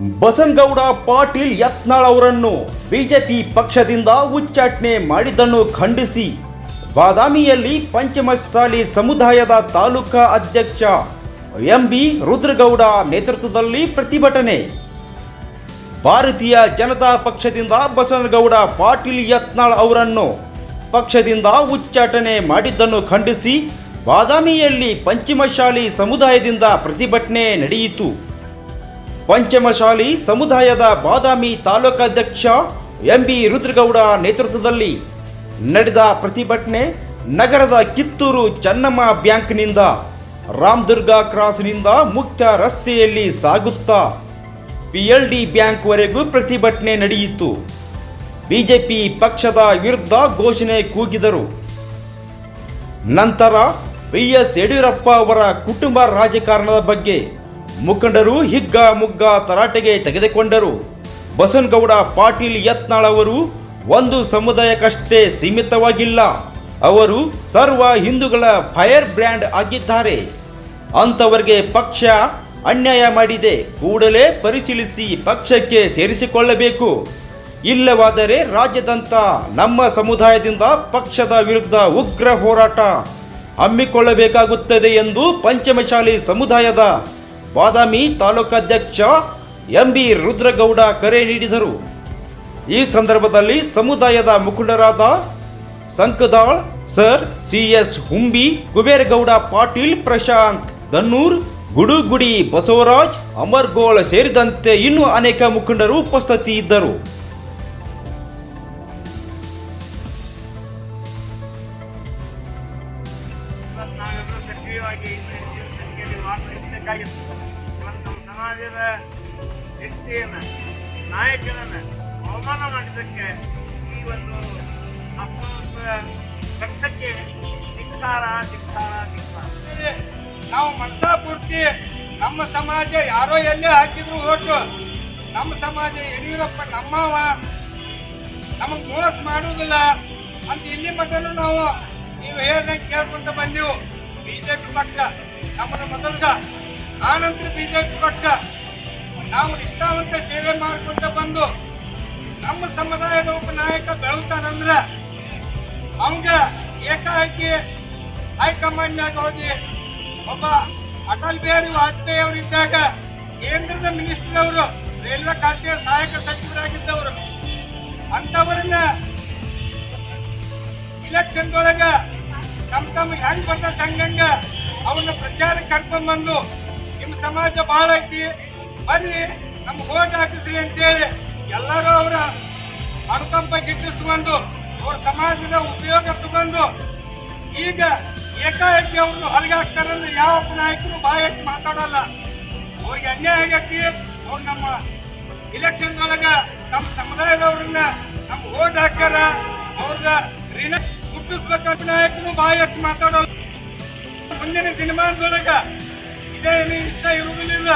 ಬಸನಗೌಡ ಪಾಟೀಲ್ ಯತ್ನಾಳ್ ಅವರನ್ನು ಬಿಜೆಪಿ ಪಕ್ಷದಿಂದ ಉಚ್ಚಾಟನೆ ಮಾಡಿದ್ದನ್ನು ಖಂಡಿಸಿ. ಬಾದಾಮಿಯಲ್ಲಿ ಪಂಚಮಸಾಲಿ ಸಮುದಾಯದ ತಾಲೂಕಾ ಅಧ್ಯಕ್ಷ ಎಂಬಿ ರುದ್ರಗೌಡ ನೇತೃತ್ವದಲ್ಲಿ ಪ್ರತಿಭಟನೆ. ಭಾರತೀಯ ಜನತಾ ಪಕ್ಷದಿಂದ ಬಸನಗೌಡ ಪಾಟೀಲ್ ಯತ್ನಾಳ್ ಅವರನ್ನು ಪಕ್ಷದಿಂದ ಉಚ್ಚಾಟನೆ ಮಾಡಿದ್ದನ್ನು ಖಂಡಿಸಿ, ಬಾದಾಮಿಯಲ್ಲಿ ಪಂಚಮಶಾಲಿ ಸಮುದಾಯದಿಂದ ಪ್ರತಿಭಟನೆ ನಡೆಯಿತು. ಪಂಚಮಶಾಲಿ ಸಮುದಾಯದ ಬಾದಾಮಿ ತಾಲೂಕಾಧ್ಯಕ್ಷ ಎಂಬಿ ರುದ್ರಗೌಡ ನೇತೃತ್ವದಲ್ಲಿ ನಡೆದ ಪ್ರತಿಭಟನೆ ನಗರದ ಕಿತ್ತೂರು ಚನ್ನಮ್ಮ ಬ್ಯಾಂಕ್ನಿಂದ ರಾಮದುರ್ಗ ಕ್ರಾಸ್ನಿಂದ ಮುಖ್ಯ ರಸ್ತೆಯಲ್ಲಿ ಸಾಗುತ್ತಾ ಪಿಎಲ್ಡಿ ಬ್ಯಾಂಕ್ವರೆಗೂ ಪ್ರತಿಭಟನೆ ನಡೆಯಿತು. ಬಿಜೆಪಿ ಪಕ್ಷದ ವಿರುದ್ಧ ಘೋಷಣೆ ಕೂಗಿದರು. ನಂತರ ಬಿ ಎಸ್ ಯಡಿಯೂರಪ್ಪ ಅವರ ಕುಟುಂಬ ರಾಜಕಾರಣದ ಬಗ್ಗೆ ಮುಖಂಡರು ಹಿಗ್ಗ ಮುಗ್ಗ ತರಾಟೆಗೆ ತೆಗೆದುಕೊಂಡರು. ಬಸನಗೌಡ ಪಾಟೀಲ್ ಯತ್ನಾಳ್ ಅವರು ಒಂದು ಸಮುದಾಯಕ್ಕಷ್ಟೇ ಸೀಮಿತವಾಗಿಲ್ಲ. ಅವರು ಸರ್ವ ಹಿಂದೂಗಳ ಫೈರ್ ಬ್ರ್ಯಾಂಡ್ ಆಗಿದ್ದಾರೆ. ಅಂಥವರಿಗೆ ಪಕ್ಷ ಅನ್ಯಾಯ ಮಾಡಿದೆ. ಕೂಡಲೇ ಪರಿಶೀಲಿಸಿ ಪಕ್ಷಕ್ಕೆ ಸೇರಿಸಿಕೊಳ್ಳಬೇಕು. ಇಲ್ಲವಾದರೆ ರಾಜ್ಯದಂತ ನಮ್ಮ ಸಮುದಾಯದಿಂದ ಪಕ್ಷದ ವಿರುದ್ಧ ಉಗ್ರ ಹೋರಾಟ ಹಮ್ಮಿಕೊಳ್ಳಬೇಕಾಗುತ್ತದೆ ಎಂದು ಪಂಚಮಶಾಲಿ ಸಮುದಾಯದ ಬಾದಾಮಿ ತಾಲೂಕಾಧ್ಯಕ್ಷ ಎಂಬಿ ರುದ್ರಗೌಡ ಕರೆ ನೀಡಿದರು. ಈ ಸಂದರ್ಭದಲ್ಲಿ ಸಮುದಾಯದ ಮುಖಂಡರಾದ Sankadal, sir C S Humbi, Kuberagowda Patil, Prashant Dannur, Gudugudi Basavaraj Amargol ಸೇರಿದಂತೆ ಇನ್ನೂ ಅನೇಕ ಮುಖಂಡರು ಉಪಸ್ಥಿತಿ ಇದ್ದರು ಭಾಗವಹಿಸಬೇಕಾಗಿತ್ತು ಇವತ್ತು ನಮ್ಮ ಸಮಾಜದ ವ್ಯಕ್ತಿಯನ್ನು, ನಾಯಕನನ್ನು ಅವಮಾನ ಮಾಡಿದ್ದಕ್ಕೆ ಈ ಒಂದು ಅಪವಾದ ಕಷ್ಟಕ್ಕೆ ಧಿಕ್ಕಾರ ಧಿಕ್ಕಾರ ಧಿಕ್ಕಾರ. ನಾವು ಮನಸ ಪೂರ್ತಿ ನಮ್ಮ ಸಮಾಜ ಯಾರೋ ಎಲ್ಲೇ ಹಾಕಿದ್ರು ಓಟು. ನಮ್ಮ ಸಮಾಜ ಯಡಿಯೂರಪ್ಪ ನಮ್ಮವ ನಮಗ್ ಮೋಸ ಮಾಡುವುದಿಲ್ಲ ಅಂತ ಇಲ್ಲಿ ಮಟ್ಟನು ನಾವು ನೀವು ಹೇಳ್ದಂಗೆ ಕೇಳ್ಕೊಂತ ಬಂದೆವು. ಬಿಜೆಪಿ ಪಕ್ಷ, ನಮ್ಮನ್ನು ಮೊದಲುಗ ಆನಂತರ ಬಿಜೆಪಿ ಪಕ್ಷ. ನಾವು ನಿಷ್ಠಾವಂತ ಸೇವೆ ಮಾಡ್ಕೊಂತ ಬಂದು, ನಮ್ಮ ಸಮುದಾಯದ ಉಪನಾಯಕ ನಾಯಕ ಬೆಳತಾನಂದ್ರ ಅವಂಗ ಏಕಾಏಕಿ ಹೈಕಮಾಂಡ್ನಾಗ ಹೋಗಿ, ಒಬ್ಬ ಅಟಲ್ ಬಿಹಾರಿ ವಾಜಪೇಯಿ ಅವರಿದ್ದಾಗ ಕೇಂದ್ರದ ಮಿನಿಸ್ಟರ್ ಅವರು, ರೈಲ್ವೆ ಖಾತೆಯ ಸಹಾಯಕ ಸಚಿವರಾಗಿದ್ದವರು. ಅಂತವರನ್ನ ಇಲೆಕ್ಷನ್ ಒಳಗ ತಮ್ಮ ತಮ್ಮ ಹೆಂಗ್ ಬರ್ತದ ಹಂಗಂಗ ಅವನ್ನ ಪ್ರಚಾರಕ್ಕೆ ಕರ್ಕೊಂಡ್ ಬಂದು, ನಿಮ್ಮ ಸಮಾಜ ಬಹಳ ಐತಿ, ಬನ್ನಿ ನಮ್ಗೆ ಓಟ್ ಹಾಕಿಸ್ರಿ ಅಂತೇಳಿ ಎಲ್ಲರೂ ಅವರ ಅನುಕಂಪ ಗಿಟ್ಟಿಸ್ಕೊಂಡು, ಅವ್ರ ಸಮಾಜದ ಉಪಯೋಗ ತಗೊಂಡು, ಈಗ ಏಕಾಏಕಿ ಅವ್ರನ್ನ ಹೊರಗೆ ಹಾಕ್ತಾರಂದ್ರೆ ಯಾವ ನಾಯಕರು ಬಾಯಿ ಮಾತಾಡಲ್ಲ. ಅವ್ರಿಗೆ ಅನ್ಯಾಯ ಆಗೈತಿ, ಅವ್ರು ನಮ್ಮ ಇಲೆಕ್ಷನ್ ಒಳಗ ನಮ್ಮ ಸಮುದಾಯದವ್ರನ್ನ ನಮ್ಗೆ ಓಟ್ ಹಾಕ್ಯಾರ ಅವ್ರ ಮುಟ್ಟಿಸ್ಬೇಕಂತ ನಾಯಕನು ಬಾಯಿ ಹಾಕಿ ಮಾತಾಡೋಲ್ಲ. ಮುಂದಿನ ದಿನಮಾನದೊಳಗ ಇದೇ ಇಷ್ಟ ಇರುವುದಿಲ್ಲ.